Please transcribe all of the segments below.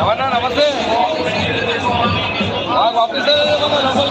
ఎవరన్నా నమస్తే ఆఫీసర్ లోపలికి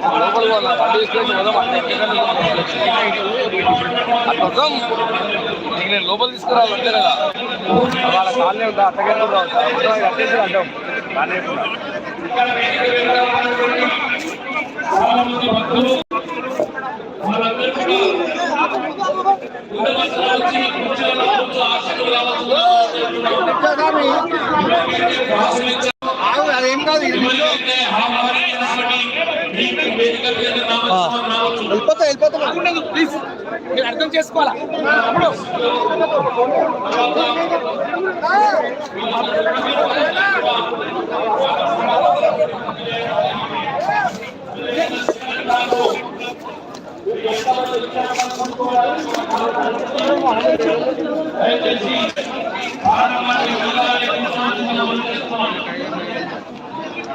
లోపల వాళ్ళ బండి తీసుకొని పోదాం అర్థం నీకు నేను లోపల తీసుకురావాలి అంతే కదా వాళ్ళ కాలనీ ఉందా అత్తగారు ఉందా అంటాం అదేం కాదు వెళ్ళిపోతా వెళ్ళిపోతా ఉండదు ప్లీజ్ మీరు అర్థం చేసుకోవాలా?